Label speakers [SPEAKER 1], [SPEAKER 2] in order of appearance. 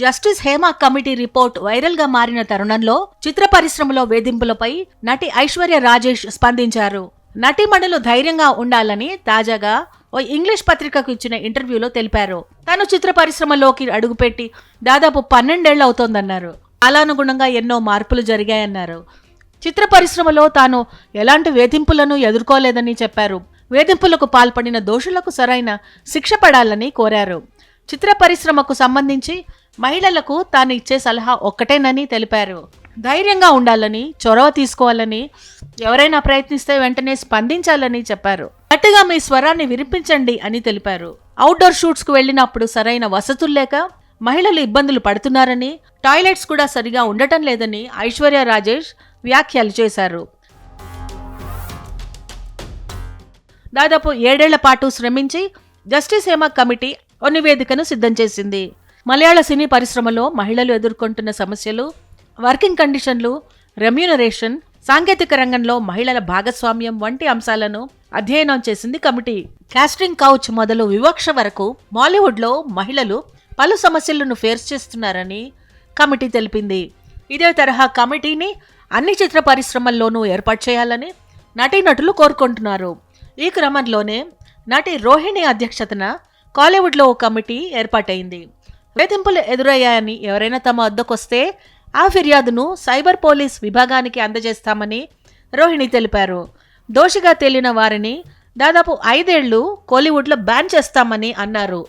[SPEAKER 1] Justice Hema committee report వైరల్గా మారిన తరుణంలో చిత్ర పరిశ్రమలో వేధింపులపై నటి ఐశ్వర్య రాజేష్ స్పందించారు. నటీమణులు ధైర్యంగా ఉండాలని తాజాగా ఓ ఇంగ్లీష్ పత్రికకు ఇచ్చిన ఇంటర్వ్యూలో తెలిపారు. తాను చిత్ర పరిశ్రమలోకి అడుగుపెట్టి దాదాపు పన్నెండేళ్ళు అవుతోందన్నారు. కాలానుగుణంగా ఎన్నో మార్పులు జరిగాయన్నారు. చిత్ర పరిశ్రమలో తాను ఎలాంటి వేధింపులను ఎదుర్కోలేదని చెప్పారు. వేధింపులకు పాల్పడిన దోషులకు సరైన శిక్ష పడాలని కోరారు. చిత్ర పరిశ్రమకు సంబంధించి మహిళలకు తాను ఇచ్చే సలహా ఒక్కటేనని తెలిపారు. ధైర్యంగా ఉండాలని చొరవ తీసుకోవాలని ఎవరైనా ప్రయత్నిస్తే వెంటనే స్పందించాలని చెప్పారు. గట్టిగా మీ స్వరాన్ని వినిపించండి అని తెలిపారు. అవుట్డోర్ షూట్స్కు వెళ్ళినప్పుడు సరైన వసతులు లేక మహిళలు ఇబ్బందులు పడుతున్నారని టాయిలెట్స్ కూడా సరిగా ఉండటం లేదని ఐశ్వర్య రాజేష్ వ్యాఖ్యలు చేశారు. దాదాపు ఏడేళ్ళ పాటు శ్రమించి జస్టిస్ హేమ కమిటీ ఓ నివేదికను సిద్ధం చేసింది. మలయాళ సినీ పరిశ్రమలో మహిళలు ఎదుర్కొంటున్న సమస్యలు వర్కింగ్ కండిషన్లు రెమ్యూనరేషన్ సాంకేతిక రంగంలో మహిళల భాగస్వామ్యం వంటి అంశాలను అధ్యయనం చేసింది కమిటీ. కాస్టింగ్ కౌచ్ మొదలు వివక్ష వరకు బాలీవుడ్లో మహిళలు పలు సమస్యలను ఫేస్ చేస్తున్నారని కమిటీ తెలిపింది. ఇదే తరహా కమిటీని అన్ని చిత్ర పరిశ్రమల్లోనూ ఏర్పాటు చేయాలని నటీనటులు కోరుకుంటున్నారు. ఈ క్రమంలోనే నటి రోహిణి అధ్యక్షతన కాలీవుడ్లో ఓ కమిటీ ఏర్పాటైంది. వేధింపులు ఎదురయ్యాయని ఎవరైనా తమ వద్దకొస్తే ఆ ఫిర్యాదును సైబర్ పోలీస్ విభాగానికి అందజేస్తామని రోహిణి తెలిపారు. దోషిగా తేలిన వారిని దాదాపు ఐదేళ్ళు కోలీవుడ్లో బ్యాన్ చేస్తామని అన్నారు.